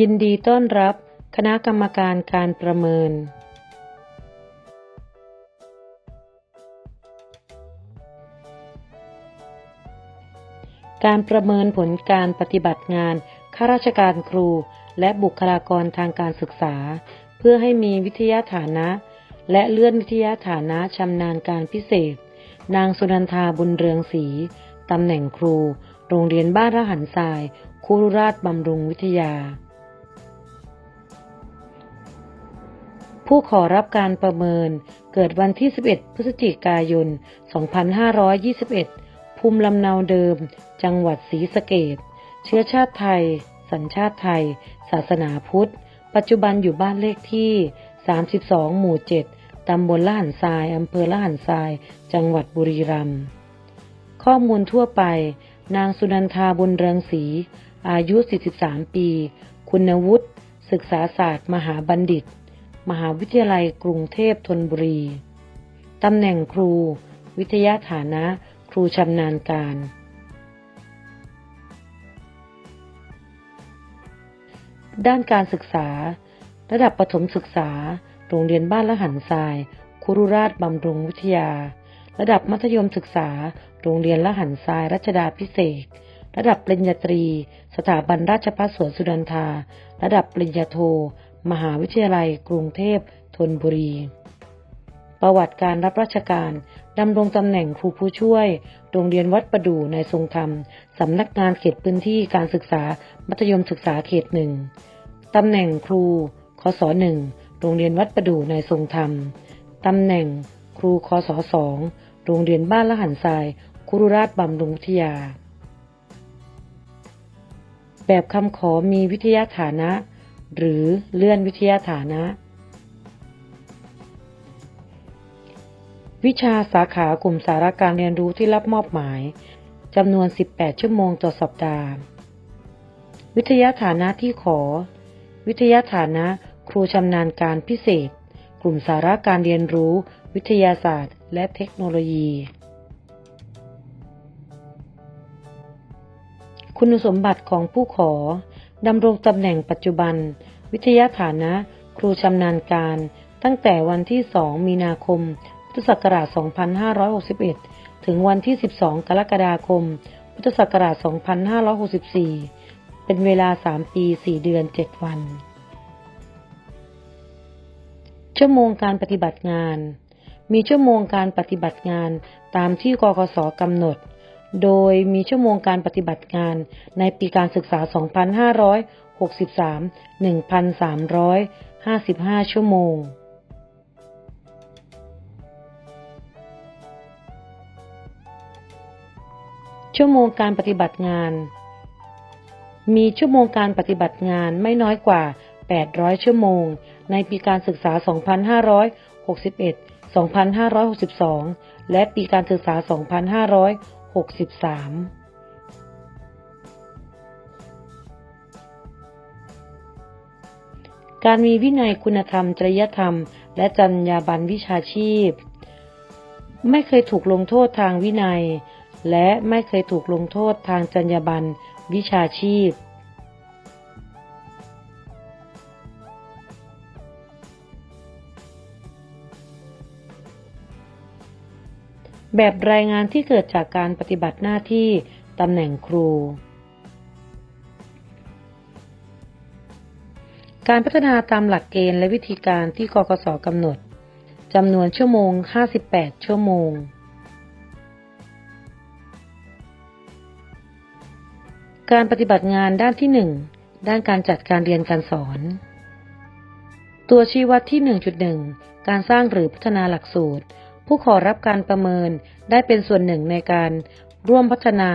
ยินดีต้อนรับคณะกรรมการการประเมิน การประเมินผลการปฏิบัติงานข้าราชการครูและบุคลากรทางการศึกษา เพื่อให้มีวิทยาฐานะ และเลื่อนวิทยาฐานะชำนาญการพิเศษ นางสุนันทาบุญเรืองศรีตำแหน่งครู โรงเรียนบ้านระหันทรายคุรุราชบำรุงวิทยา ผู้ขอรับการประเมิน เกิดวันที่ 11 พฤศจิกายน 2521 ภูมิลำเนาเดิม จังหวัดศรีสะเกดเชื้อชาติไทย สัญชาติไทย ศาสนาพุทธ ปัจจุบันอยู่บ้านเลขที่ 32 หมู่ 7 ตำบลละหันทราย อำเภอละหันทราย จังหวัดบุรีรัมย์ ข้อมูลทั่วไป นางสุนันทาบุญเรืองศรี อายุ 43 ปี คุณวุฒิ ศึกษาศาสตร์ มหาบัณฑิต มหาวิทยาลัยกรุงเทพธนบุรี ตำแหน่งครู วิทยาฐานะ ครูชำนาญการ ด้านการศึกษา ระดับประถมศึกษา โรงเรียนบ้านละหันทราย คุรุราชบำรุงวิทยา ระดับมัธยมศึกษา โรงเรียนละหันทรายรัชดาพิเศษระดับปริญญาตรี สถาบันราชภัฏสวนสุนันทา ระดับปริญญาโท มหาวิทยาลัยกรุงเทพธนบุรี ประวัติการรับราชการดำรงตำแหน่งครูผู้ช่วย โรงเรียนวัดประดู่ในทรงธรรม สำนักงานเขตพื้นที่การศึกษา มัธยมศึกษาเขตหนึ่งตำแหน่งครู คศหนึ่งโรงเรียนวัดประดู่ในทรงธรรม ตำแหน่งครู คศสองโรงเรียนบ้านละหันทราย คุรุราชบำรุงวิทยา แบบคำขอมีวิทยาฐานะ หรือเลื่อนวิทยาฐานะ วิชาสาขากลุ่มสาระการเรียนรู้ที่รับมอบหมายจำนวน 18 ชั่วโมงต่อสัปดาห์ วิทยาฐานะที่ขอ วิทยาฐานะครูชำนาญการพิเศษ กลุ่มสาระการเรียนรู้ วิทยาศาสตร์ และเทคโนโลยี คุณสมบัติของผู้ขอ ดำรงตำแหน่งปัจจุบัน วิทยาฐานะ ครูชำนาญการ ตั้งแต่วันที่ 2 มีนาคม พุทธศักราช 2561 ถึงวันที่ 12 กรกฎาคม พุทธศักราช 2564 เป็นเวลา 3 ปี 4 เดือน 7 วัน ชั่วโมงการปฏิบัติงาน มีชั่วโมงการปฏิบัติงานตามที่กกศกำหนด โดยมีชั่วโมงการปฏิบัติงานในปีการศึกษา 2563 1,355 ชั่วโมง ชั่วโมงการปฏิบัติงาน มีชั่วโมงการปฏิบัติงานไม่น้อยกว่า 800 ชั่วโมง ในปีการศึกษา 2561 2562 และปีการศึกษา 2563 การมีวินัยคุณธรรม จริยธรรม และจรรยาบรรณวิชาชีพ ไม่เคยถูกลงโทษทางวินัย และไม่เคยถูกลงโทษทางจรรยาบรรณวิชาชีพ แบบรายงานที่เกิดจากการปฏิบัติหน้าที่ตำแหน่งครู การพัฒนาตามหลักเกณฑ์และวิธีการที่กกศกำหนดจำนวนชั่วโมง 58 ชั่วโมง การปฏิบัติงานด้านที่ 1 ด้านการจัดการเรียนการสอน ตัวชี้วัดที่ 1.1 การสร้างหรือพัฒนาหลักสูตร ผู้ขอรับการประเมินได้เป็นส่วนหนึ่งในการร่วมพัฒนา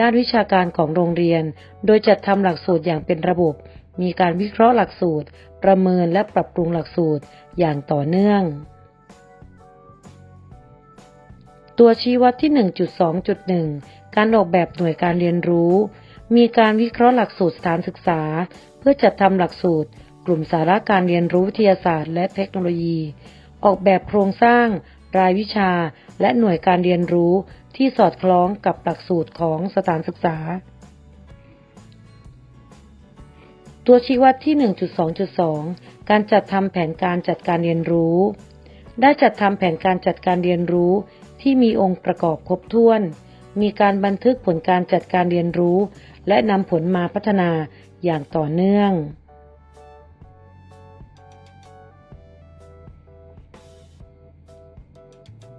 ด้านวิชาการของโรงเรียน โดยจัดทำหลักสูตรอย่างเป็นระบบ มีการวิเคราะห์หลักสูตร ประเมินและปรับปรุงหลักสูตรอย่างต่อเนื่อง ตัวชี้วัดที่ 1.2.1 การออกแบบหน่วยการเรียนรู้ มีการวิเคราะห์หลักสูตรสถานศึกษา เพื่อจัดทำหลักสูตร กลุ่มสาระการเรียนรู้วิทยาศาสตร์ และเทคโนโลยี ออกแบบโครงสร้าง รายวิชา และหน่วยการเรียนรู้ที่สอดคล้องกับหลักสูตรของสถานศึกษา ตัวชี้วัดที่ 1.2.2 การจัดทำแผนการจัดการเรียนรู้ ได้จัดทำแผนการจัดการเรียนรู้ที่มีองค์ประกอบครบถ้วน มีการบันทึกผลการจัดการเรียนรู้ และนำผลมาพัฒนาอย่างต่อเนื่อง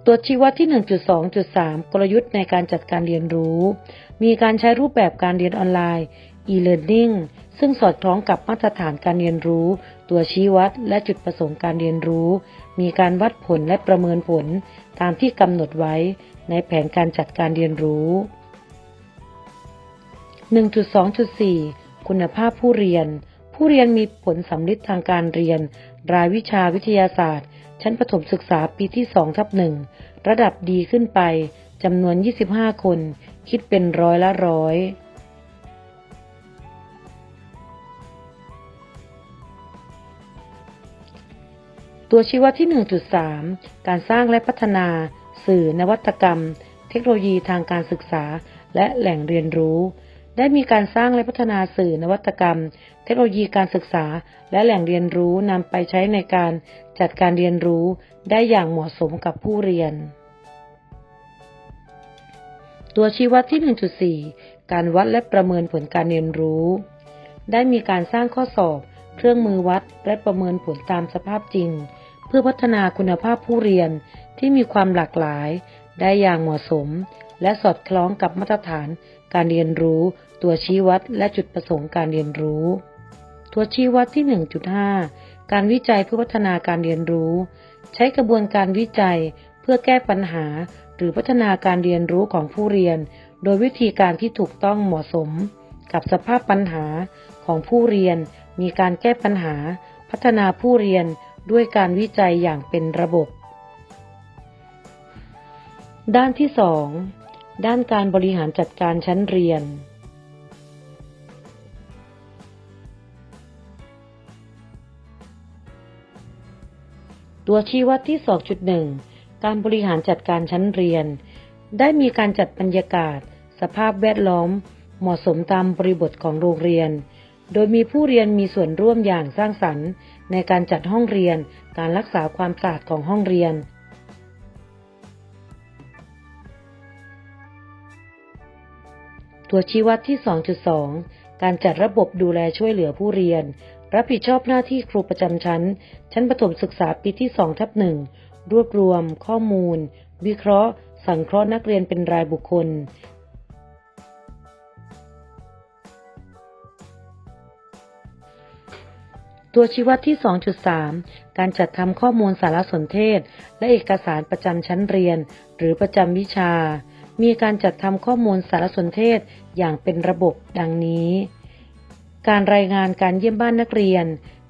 ตัวชี้วัดที่ 1.2.3 กลยุทธ์ในการจัดการเรียนรู้ มีการใช้รูปแบบการเรียนออนไลน์ e-learning ซึ่งสอดคล้องกับมาตรฐานการเรียนรู้ ตัวชี้วัดและจุดประสงค์การเรียนรู้ มีการวัดผลและประเมินผลตามที่กำหนดไว้ในแผนการจัดการเรียนรู้ 1.2.4 คุณภาพผู้เรียน ผู้เรียนมีผลสำลิดทางการเรียน รายวิชาวิทยาศาสตร์ ชั้นประถมศึกษาปีที่2ทับ1ระดับดีขึ้นไปจำนวน 25 คน คิดเป็นร้อยละร้อยตัวชี้วัดที่ 1.3 การสร้างและพัฒนา สื่อนวัตกรรม เทคโนโลยีทางการศึกษา และแหล่งเรียนรู้ ได้มีการสร้างและพัฒนาสื่อนวัตกรรม เทคโนโลยีการศึกษา และแหล่งเรียนรู้นำไปใช้ในการจัดการเรียนรู้ได้อย่างเหมาะสมกับผู้เรียน ตัวชี้วัดที่ 1.4 การวัดและประเมินผลการเรียนรู้ ได้มีการสร้างข้อสอบ เครื่องมือวัดและประเมินผลตามสภาพจริง เพื่อพัฒนาคุณภาพผู้เรียนที่มีความหลากหลาย ได้อย่างเหมาะสม และสอดคล้องกับมาตรฐานการเรียนรู้ ตัวชี้วัดและจุดประสงค์การเรียนรู้ ตัวชี้วัดที่ 1.5 การวิจัยเพื่อพัฒนาการเรียนรู้ ใช้กระบวนการวิจัยเพื่อแก้ปัญหา หรือพัฒนาการเรียนรู้ของผู้เรียน โดยวิธีการที่ถูกต้องเหมาะสม กับสภาพปัญหาของผู้เรียน มีการแก้ปัญหา พัฒนาผู้เรียนด้วยการวิจัยอย่างเป็นระบบ ด้านที่ 2 ด้านการบริหารจัดการชั้นเรียน ตัวชี้วัดที่ 2.1 การบริหารจัดการชั้นเรียน ได้มีการจัดบรรยากาศ สภาพแวดล้อม เหมาะสมตามบริบทของโรงเรียน โดยมีผู้เรียนมีส่วนร่วมอย่างสร้างสรรค์ ในการจัดห้องเรียน การรักษาความสะอาดของห้องเรียน ตัวชี้วัดที่ 2.2 การจัดระบบดูแลช่วยเหลือผู้เรียนรับผิดชอบหน้าที่ครูประจำชั้น ชั้นประถมศึกษาปีที่2ทับ1รวบรวม ข้อมูล วิเคราะห์ สังเคราะห์นักเรียนเป็นรายบุคคล ตัวชี้วัดที่ 2.3 การจัดทำข้อมูลสารสนเทศ และเอกสารประจำชั้นเรียน หรือประจำวิชา มีการจัดทำข้อมูลสารสนเทศอย่างเป็นระบบดังนี้ การรายงานการเยี่ยมบ้านนักเรียน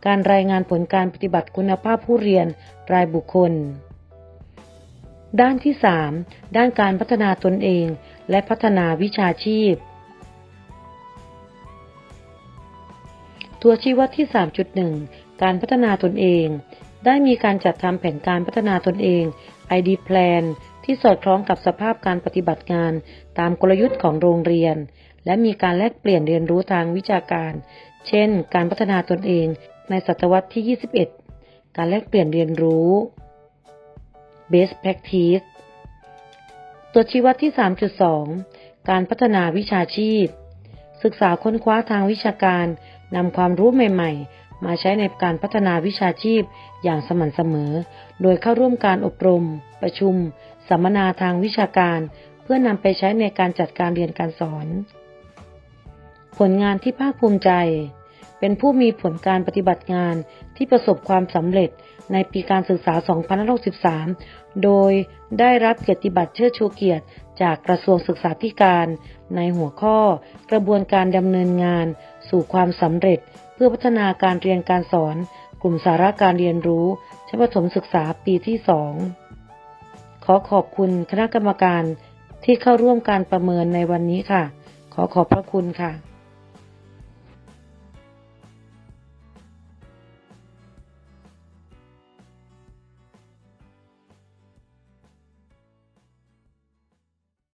การรายงานผลการปฏิบัติคุณภาพผู้เรียนรายบุคคล ด้านที่ 3 ด้านการพัฒนาตนเอง และพัฒนาวิชาชีพ ตัวชี้วัดที่ 3.1 การพัฒนาตนเอง ได้มีการจัดทำแผนการพัฒนาตนเอง ID Plan ที่สอดคล้องกับสภาพการปฏิบัติงานตามกลยุทธ์ของโรงเรียน และมีการแลกเปลี่ยนเรียนรู้ทางวิชาการ เช่น การพัฒนาตนเองในศตวรรษที่ 21 การแลกเปลี่ยนเรียนรู้ Best Practice ตัวชี้วัดที่ 3.2 การพัฒนาวิชาชีพ ศึกษาค้นคว้าทางวิชาการนำความรู้ใหม่ ๆ มาใช้ในการพัฒนาวิชาชีพอย่างสม่ำเสมอ โดยเข้าร่วมการอบรม ประชุม สัมมนาทางวิชาการ เพื่อนำไปใช้ในการจัดการเรียนการสอน ผลงานที่ภาคภูมิใจ เป็นผู้มีผลการปฏิบัติงานที่ประสบความสำเร็จในปีการศึกษา 2563 โดยได้รับเกียรติบัตรเชิดชูเกียรติ จากกระทรวงศึกษาธิการ ในหัวข้อกระบวนการดำเนินงาน สู่ความสำเร็จ เพื่อพัฒนาการเรียนการสอน กลุ่มสาระการเรียนรู้ชั้นประถมศึกษาปีที่2ขอขอบคุณคณะกรรมการที่เข้าร่วมการประเมินในวันนี้ค่ะ ขอขอบพระคุณค่ะ